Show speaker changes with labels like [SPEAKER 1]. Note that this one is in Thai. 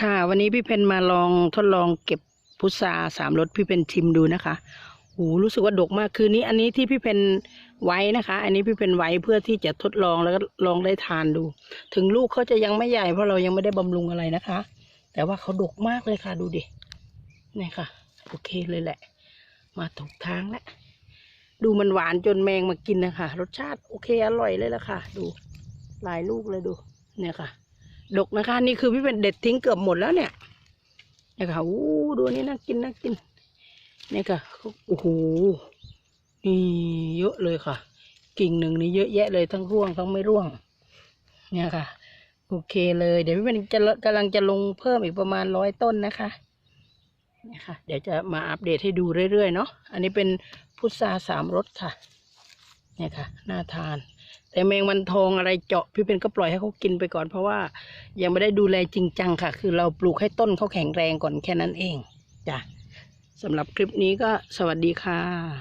[SPEAKER 1] ค่ะ วันนี้พี่เพนมาลองทดลองเก็บพุทราสามรสพี่เพนชิมดูนะคะโอ้รู้สึกว่าดกมากคือนี้ อันนี้ที่พี่เพนไว้นะคะ อันนี้พี่เพนไว้เพื่อที่จะทดลองแล้วก็ลองได้ทานดู ถึงลูกเขาจะยังไม่ใหญ่เพราะเรายังไม่ได้บำรุงอะไรนะคะ แต่ว่าเขาดกมากเลยค่ะดูดินี่ค่ะ โอเคเลยแหละ มาถูกทางแล้วดูมันหวานจนแมงมากินนะคะรสชาติโอเคอร่อยเลยละค่ะ ดูหลายลูกเลยดู เนี่ยค่ะ ดกนะคะ นี่คือพี่เป็นเด็ดทิ้งเกือบหมดแล้วเนี่ยเนี่ยค่ะอู้ดูนี่น่ากินน่ากินเนี่ยค่ะโอ้โหนี่เยอะเลยค่ะ กิ่งหนึ่งนี่เยอะแยะเลยทั้งร่วงทั้งไม่ร่วง เนี่ยค่ะ โอเคเลย เดี๋ยวพี่เป็นจะกำลังจะลงเพิ่มอีกประมาณร้อยต้นนะคะเนี่ยค่ะ เดี๋ยวจะมาอัปเดตให้ดูเรื่อยๆเนาะอันนี้เป็นพุทราสามรสค่ะ เนี่ยค่ะน่าทาน แต่แมงวันทองอะไรเจาะพี่เป็นก็ปล่อยให้เขากินไปก่อน เพราะว่ายังไม่ได้ดูแลจริงจังค่ะ คือเราปลูกให้ต้นเขาแข็งแรงก่อนแค่นั้นเองจ้ะสำหรับคลิปนี้ก็สวัสดีค่ะ